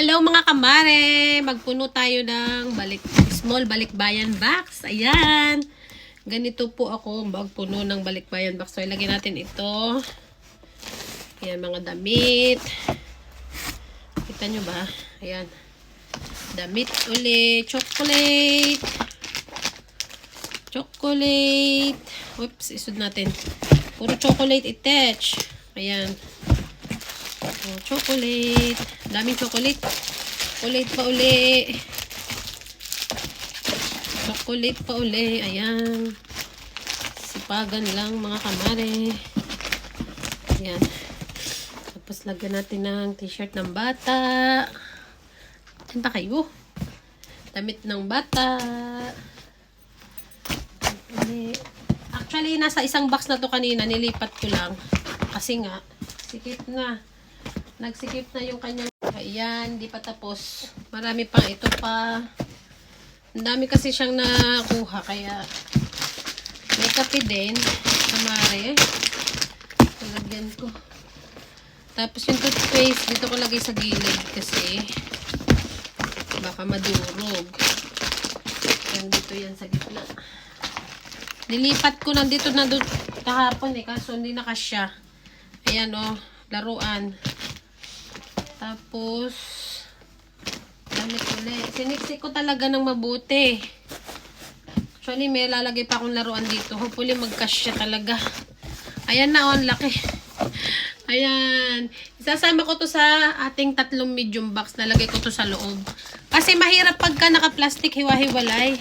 Hello mga kamare! Magpuno tayo ng balik, small balikbayan box. Ayan. Ganito po ako magpuno ng balikbayan box. So, ilagay natin ito. Ayan, mga damit. Kita nyo ba? Ayan. Damit ulit. Chocolate. Chocolate. Oops, isod natin. Puro chocolate attach. Ayan. Oh, chocolate. Daming chocolate. Chocolate pa uli. Chocolate pa uli. Ayan. Sipagan lang mga kamare. Ayan. Tapos lagyan natin ng t-shirt ng bata. Ba kayo? Damit ng bata. Uli. Actually, nasa isang box na to kanina. Nilipat ko lang. Kasi nga, sikip na. Nagsikip na yung kanyang... Ayan, di pa tapos. Marami pang ito pa. Ang dami kasi siyang nakuha. Kaya, may kape din. Kamari. Talagyan ko. Tapos yung toothpaste, dito ko lagay sa gilid kasi baka madurog. Yan, dito yan sa gitna. Nilipat ko na dito na doon kahapon eh, kaso hindi na kasya. Ayan oh, laruan. Tapos, damit ulit. Siniksik ko talaga ng mabuti. Actually, may lalagay pa akong laruan dito. Hopefully, magkasya talaga. Ayan na, oh, ang laki. Ayan. Isasama ko to sa ating tatlong medium box. Lalagay ko to sa loob. Kasi mahirap pagka naka-plastic hiwa-hiwalay.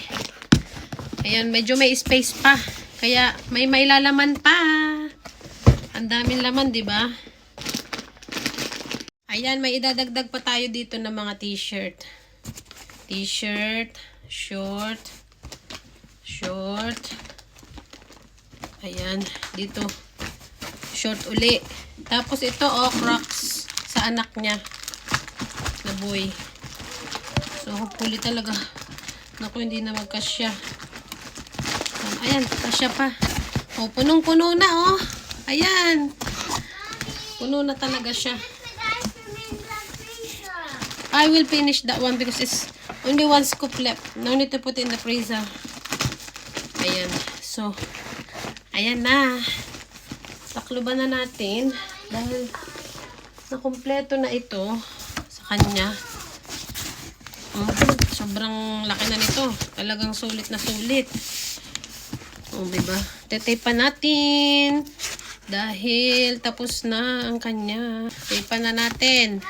Ayan, medyo may space pa. Kaya may may lalaman pa. Ang daming laman, di ba? Ayan, may idadagdag pa tayo dito ng mga t-shirt. T-shirt, short, short. Ayan, dito. Short uli. Tapos ito, oh, crocs sa anak niya. Na boy. So, hopefully talaga. Naku, hindi na magkasya. Ayan, kasya pa. Oh, punong-puno na, oh. Ayan. Puno na talaga siya. I will finish that one because it's only one scoop left. No need to put in the freezer. Ayan. So, ayan na. Takluban na natin. Dahil nakumpleto na ito sa kanya. Mm, sobrang laki na nito. Talagang sulit na sulit. O, diba? Tetay pa natin. Dahil tapos na ang kanya. Tetay pa na natin.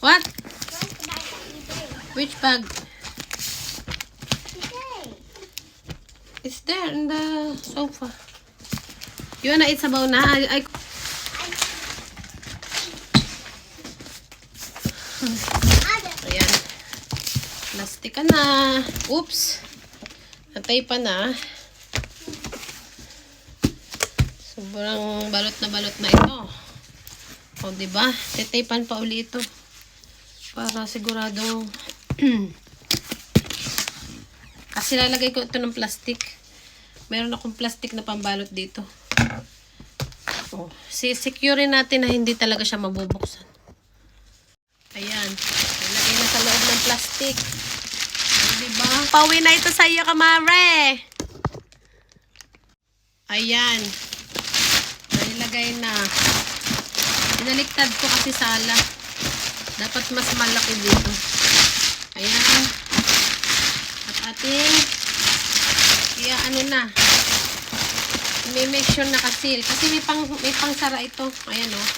What? Which bag? It's there in the sofa. You wanna eat sabaw na? I, I... Ayan. Plastic ka na. Oops. Natay pa na. Sobrang balot na balot na ito. O, diba? Titaypan pa uli ito. Para sigurado kasi lalagay ko ito ng plastic. Meron akong plastic na pambalot dito. Oh, si-secure natin na hindi talaga siya mabubuksan. Ayan. Ilagay na sa loob ng plastic. O, diba? Pauwi na ito sa iyo, kamare. Ayan. Nailagay na. Pinaliktad ko kasi sala. Dapat mas malaki dito. Ayan. At ating kaya ano na. May make sure nakasil. Kasi may pang, may pang sara ito. Ayan. Oh.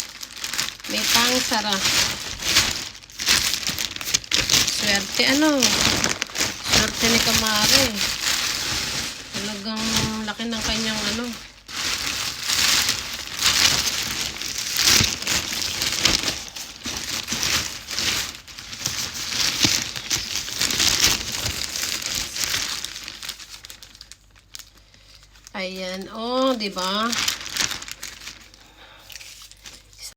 May pang sara. Swerte ano. Swerte ni Kamare. Talagang laki ng kanyang ano. Ayan, oh, 'di ba?